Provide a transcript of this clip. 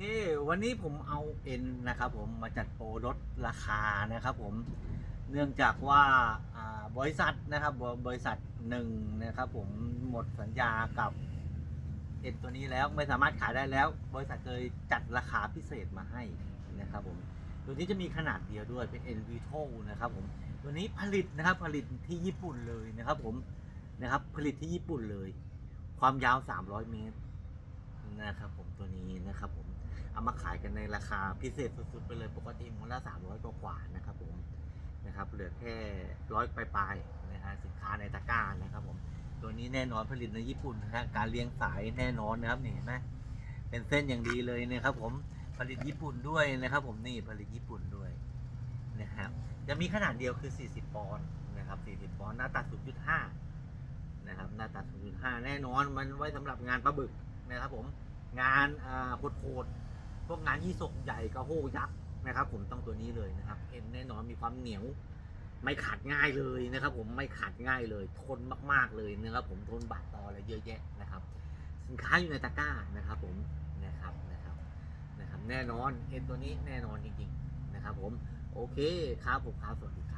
เควันนี้ผมเอาเอ็นนะครับผมมาจัดโปรลดราคานะครับผมเนื่องจากว่าบริษัทนะครับบบริษัทหนึ่งนะครับผมหมดสัญญากับเอ็นตัวนี้แล้วไม่สามารถขายได้แล้ว บริษัทเลยจัดราคาพิเศษมาให้นะครับผมตัวนี้จะมีขนาดเดียวด้วยเป็น n v i t o นะครับผมตัวนี้ผลิตนะครับผลิตที่ญี่ปุ่นเลยนะครับผมนะครับผลิตที่ญี่ปุ่นเลย ความยาว 300 เมตรนะครับผมตัวนี้นะครับผม เอามาขายกันในราคาพิเศษสุดๆไปเลยปกติมูลละ300กว่ากว่านะครับผมนะครับเหลือแค่ร้อยปลายๆนะฮะสินค้าในตะกร้านะครับผมตัวนี้แน่นอนผลิตในญี่ปุ่นนะฮะการเลี้ยงสายแน่นอนนะครับนี่เห็นไหมเป็นเส้นอย่างดีเลยนะครับผมผลิตญี่ปุ่นด้วยนะครับ ผมนี่ผลิตญี่ปุ่นด้วยนะครับจะมีขนาดเดียวคือ 40 ปอนด์นะครับ 40 ปอนด์หน้าตัด 0.5 นะครับ หน้าตัด 0.5 แน่นอนมันไว้สำหรับงานปลาบึกนะครับผมงานโคดๆ พวกงานยี่สกใหญ่กระโหยักษ์นะครับ ผมต้องตัวนี้เลยนะครับเอ็นแน่นอนมีความเหนียว ไม่ขาดง่ายเลยนะครับ ผมไม่ขาดง่ายเลยทนมากๆเลยนะครับ ผมทนบาดตออะไรเยอะแยะนะครับ สินค้าอยู่ในตะกร้านะครับ ผมนะครับนะครับนะครับ แน่นอนเอ็นตัวนี้แน่นอนจริงๆนะครับ ผมโอเคครับผมครับสวัสดีครับ